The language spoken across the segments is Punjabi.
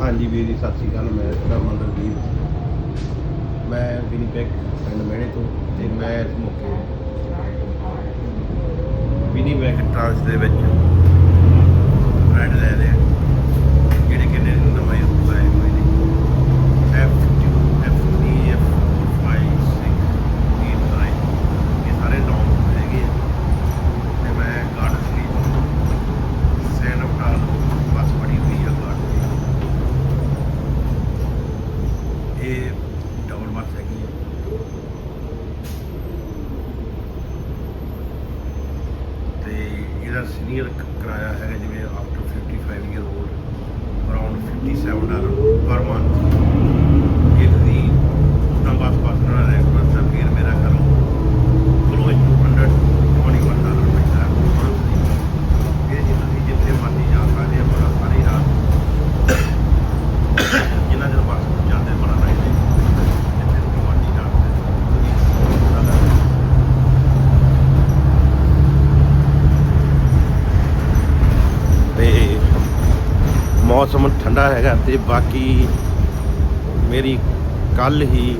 ਹਾਂਜੀ ਵੀਰ ਜੀ, ਸਤਿ ਸ਼੍ਰੀ ਅਕਾਲ। ਮੈਂ ਤੁਹਾਡਾ ਮੰਦਰਦੀਪ ਮੈਂ ਵਿਨੀਪੈਗ ਪਿੰਡ ਮਹਿਣੇ ਤੋਂ ਤੇ ਮੈਂ ਇਸ ਮੌਕੇ ਵਿਨੀਪੈਗ ਟਰਾਂਸ ਦੇ ਵਿੱਚ ਰੈਡ ਲੈ ਲਿਆ ਹਾਂ। ਜਿਹੜੇ ਕਿੰਨੇ ਨਵੇਂ ਰੂਲ ਆਏ ਹੋਏ ਨੇ F2 F3 F4 5 6 8 9 ਇਹ ਸਾਰੇ ਨਾਮ ਹੈਗੇ ਆ ਤੇ ਮੈਂ ਗਾਰਡ ਸਲੀਪ ਸੈਨ ਅਪਡਾਲ ਬੱਸ ਬੜੀ ਹੋਈ ਆ ਗਾਰਡ ਦੀ ਇਹ ਡਬਲ ਬੱਸ ਹੈਗੀ ਆ ਤੇ ਇਹਦਾ ਸੀਨੀਅਰ ਕਿਰਾਇਆ ਹੈਗਾ ਜਿਵੇਂ after 55 year old around 57 dollar per month ਇਹ ਤੁਸੀਂ ਉਦਾਂ ਬੱਸ ਬੱਸ ਨਾਲ ਰੈਗੂਲਰ ਤਾਂ ਮੇਰਾ ਕਰੋ ਕਲੋਜ਼ ਟੂ 121 ਡਾਲਰ ਪੈਂਦਾ monthly। ਇਹ ਜੀ ਤੁਸੀਂ ਜਿੱਥੇ ਮਰਜ਼ੀ ਜਾ ਸਕਦੇ ਆ ਬੜਾ ਸਾਰੀ ਰਾਤ ਜਿੰਨਾ ਚਿਰ ਬੱਸ ਜਾਂਦੇ ਬੜਾ ਨਾਈਟ ਜਿੱਥੇ ਤੁਸੀਂ ਮਰਜ਼ੀ ਜਾ ਸਕਦੇ ਹੋ ਤੇ ਮੌਸਮ ਠੰਡਾ ਹੈਗਾ ਤੇ ਬਾਕੀ ਮੇਰੀ ਕੱਲ ਹੀ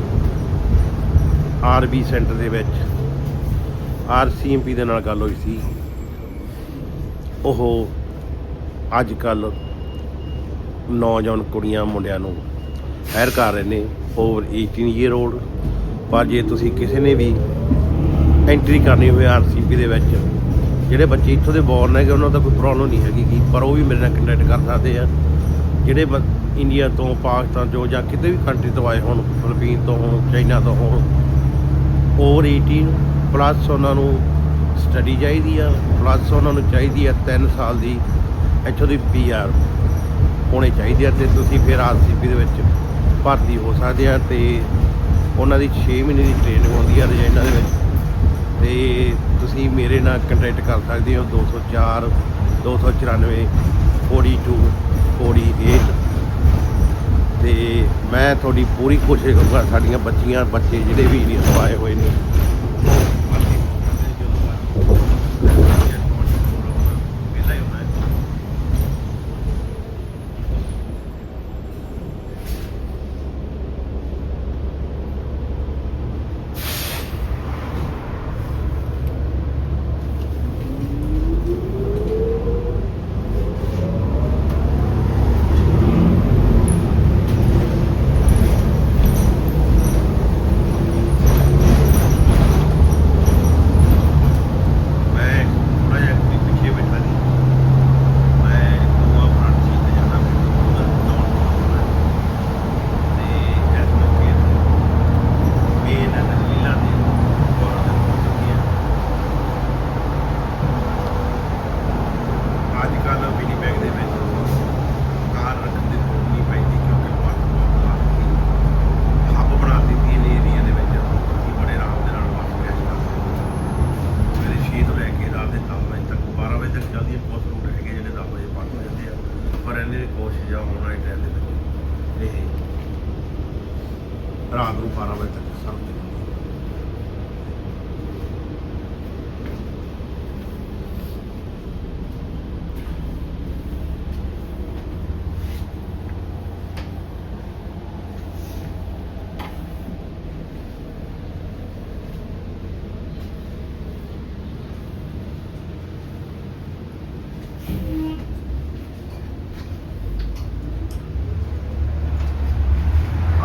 ਆਰਬੀ ਸੈਂਟਰ ਦੇ ਵਿੱਚ ਆਰਸੀਐਮਪੀ ਦੇ ਨਾਲ ਗੱਲ ਹੋਈ ਸੀ। ਉਹ ਅੱਜ ਕੱਲ ਨੌਜਵਾਨ ਕੁੜੀਆਂ ਮੁੰਡਿਆਂ ਨੂੰ ਹਾਇਰ ਕਰ ਰਹੇ ਨੇ ਓਵਰ 18 ਈਅਰ 올ਡ ਪਰ ਜੇ ਤੁਸੀਂ ਕਿਸੇ ਨੇ ਵੀ ਐਂਟਰੀ ਕਰਨੀ ਹੋਵੇ ਆਰਸੀਪੀ ਦੇ ਵਿੱਚ ਜਿਹੜੇ ਬੱਚੇ ਇੱਥੋਂ ਦੇ ਬੋਰਨ ਹੈਗੇ ਉਹਨਾਂ ਦਾ ਕੋਈ ਪ੍ਰੋਬਲਮ ਨਹੀਂ ਹੈਗੀ ਗੀ, ਪਰ ਉਹ ਵੀ ਮੇਰੇ ਨਾਲ ਕੰਟੈਕਟ ਕਰ ਸਕਦੇ ਆ। ਜਿਹੜੇ ਬ- ਇੰਡੀਆ ਤੋਂ ਪਾਕਿਸਤਾਨ ਤੋਂ ਜਾਂ ਕਿਤੇ ਵੀ ਕੰਟਰੀ ਤੋਂ ਆਏ ਹੋਣ ਫਿਲੀਪੀਨ ਤੋਂ ਹੋਣ ਚਾਈਨਾ ਤੋਂ ਹੋਣ ਓਵਰ 18 ਪਲੱਸ ਉਹਨਾਂ ਨੂੰ ਸਟੱਡੀ ਚਾਹੀਦੀ ਆ ਪਲੱਸ ਉਹਨਾਂ ਨੂੰ ਚਾਹੀਦੀ ਆ 3 ਸਾਲ ਦੀ ਇੱਥੋਂ ਦੀ ਪੀਆਰ ਹੋਣੀ ਚਾਹੀਦੀ ਆ ਤੇ ਤੁਸੀਂ ਫਿਰ ਆਰਸੀਪੀ ਦੇ ਵਿੱਚ ਭਰਤੀ ਹੋ ਸਕਦੇ ਆ ਤੇ ਉਹਨਾਂ ਦੀ 6 ਮਹੀਨੇ ਦੀ ਟ੍ਰੇਨਿੰਗ ਹੁੰਦੀ ਆ ਰਜਾਈਨਾ ਦੇ ਵਿੱਚ ਤੇ ਤੁਸੀਂ ਮੇਰੇ ਨਾਲ ਕੰਟੈਕਟ ਕਰ ਸਕਦੇ ਹੋ 204 294 42 48 ਤੇ ਮੈਂ ਤੁਹਾਡੀ ਪੂਰੀ ਕੋਸ਼ਿਸ਼ ਕਰੂੰਗਾ, ਸਾਡੀਆਂ ਬੱਚੀਆਂ, ਬੱਚੇ ਜਿਹੜੇ ਵੀ ਆਏ ਹੋਏ ਨੇ ਮੈਂ ਥੋੜਾ ਜਿਹਾ ਵੀ ਪਿੱਛੇ ਬੈਠਾ ਸੀ ਮੈਂ ਦੂਆ ਫਰੰਟ ਸੀਟ ਤੇ ਜਾਣਾ ਤੇ ਇਸ ਮੌਕੇ ਤੇ ਮੇਨ ਲੀਲਾ ਦੀ ਔਰ ਅੱਜ ਕੱਲ ਵਿਨੀਪੈਗ ਦੇ ਵਿੱਚ ਕਾਰ ਰੱਖਣ ਦੀ ਲੋੜ ਨਹੀਂ ਪੈਂਦੀ ਕਿਉਂਕਿ ਬੱਸ ਬਹੁਤ ਲਾਸਟ ਹੱਬ ਬਣਾ ਦਿੱਤੀ ਨੇ ਏਰੀਆ ਦੇ ਵਿੱਚ ਅਸੀਂ ਬੜੇ ਆਰਾਮ ਦੇ ਨਾਲ ਬੱਸ ਕੈਚ ਕਰ ਸਕਦੇ ਸਵੇਰੇ ਛੇ ਤੋਂ ਲੈ ਕੇ ਰਾਤ ਦੇ 10 ਵਜੇ ਤੱਕ 12 ਵਜੇ ਤੱਕ ਚੱਲਦੀ ਹੈ ਬਹੁਤ ਰੂਟ ਹੈਗੇ ਜਿਹੜੇ 10 ਵਜੇ ਬੰਦ ਹੋ ਜਾਂਦੇ ਆ ਪਰ ਇਹਨੇ ਆਉਣ ਵਾਲੇ ਟਾਈਮ ਦੇ ਵਿੱਚ। ਇਹ ਰਾਤ ਨੂੰ 12 ਵਜੇ ਤੱਕ ਸਰਦੀ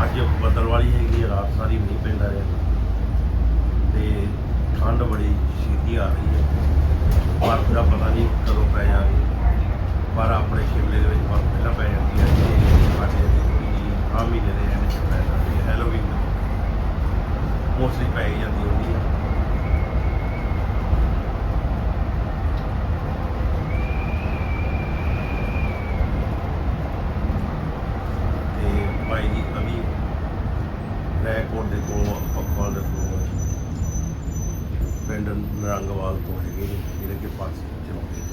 ਅੱਜ ਬੱਦਲ ਵਾਲੀ ਹੈਗੀ ਮੀਂਹ ਪੈਂਦਾ ਰਿਹਾ। ਤੇ ਠੰਡ ਬੜੀ ਛੇਤੀ ਆ ਰਹੀ ਹੈ। ਬਰਫ਼ ਦਾ ਪਤਾ ਨਹੀਂ ਕਦੋਂ ਪੈ ਜਾਣੀ ਪਰ ਆਪਣੇ ਸ਼ਿਮਲੇ ਦੇ ਵਿੱਚ ਬਰਫ਼ ਪਹਿਲਾਂ ਪੈ ਜਾਂਦੀ ਹੈ ਤੇ ਸਾਡੇ ਆ ਮਹੀਨੇ ਦੇ ਐਂਡ 'ਚ ਪੈ ਜਾਂਦੀ ਹੈ। ਹੈਲੋਵੀਨ ਮੋਸਟਲੀ ਪੈ ਹੀ ਜਾਂਦੀ ਹੁੰਦੀ ਹੈ। ਤੇ ਭਾਈ ਜੀ, ਅਭੀ ਰੈਕੋਰਡ ਦੇ ਕੋਲੋਂ ਪੱਪਾਲ ਦੇ ਕੋਲੋਂ ਪਿੰਡ ਨਰੰਗਵਾਲ ਤੋਂ ਹੈਗੇ ਨੇ, ਜਿਹੜੇ ਕਿ ਪਾਸ ਚਲਾਉਂਦੇ ਨੇ।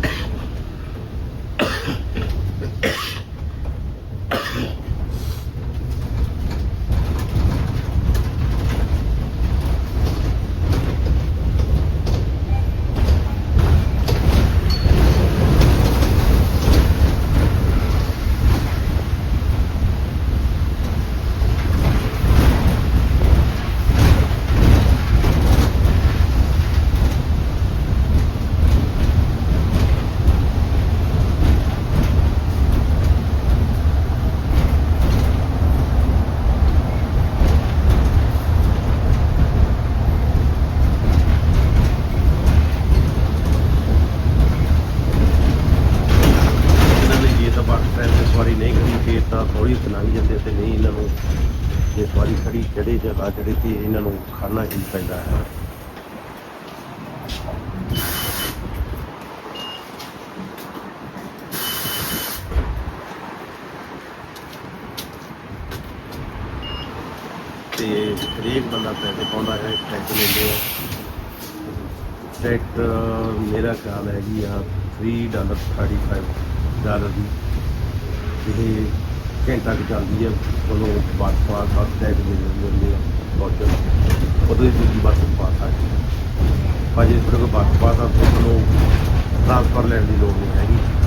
ਖੜੀ ਚੜੇ ਜਗ੍ਹਾ ਚੜੇ ਤੇ ਇਹਨਾਂ ਨੂੰ ਖਾਣਾ ਹੀ ਪੈਂਦਾ ਹੈ। ਤੇ ਹਰੇਕ ਬੰਦਾ ਪੈਸੇ ਪਾਉਂਦਾ ਹੈ ਟੈਕਸ ਲੈਂਦੇ ਆ। ਟੈਕਸ ਮੇਰਾ ਖਿਆਲ ਹੈਗੀ ਆ 3 ਡਾਲਰ 35 ਡਾਲਰ ਦੀ ਇਹ ਘੰਟਾ ਕੁ ਚੱਲਦੀ ਹੈ ਉਹਨੂੰ ਬੱਸ ਪਾਸ, ਬੱਸ ਟੈਕਸ ਦੇ ਦਿੰਦੇ ਆ ਪਹੁੰਚਣ ਉਦੋਂ ਹੀ ਦੂਜੀ ਬੱਸ ਪਾਸ ਆ ਗਈ। ਪਰ ਜੇ ਤਰ੍ਹਾਂ ਬੱਸ ਪਾਸ ਆ ਤੁਹਾਨੂੰ ਟ੍ਰਾਂਸਫਰ ਲੈਣ ਦੀ ਲੋੜ ਨਹੀਂ ਹੈਗੀ।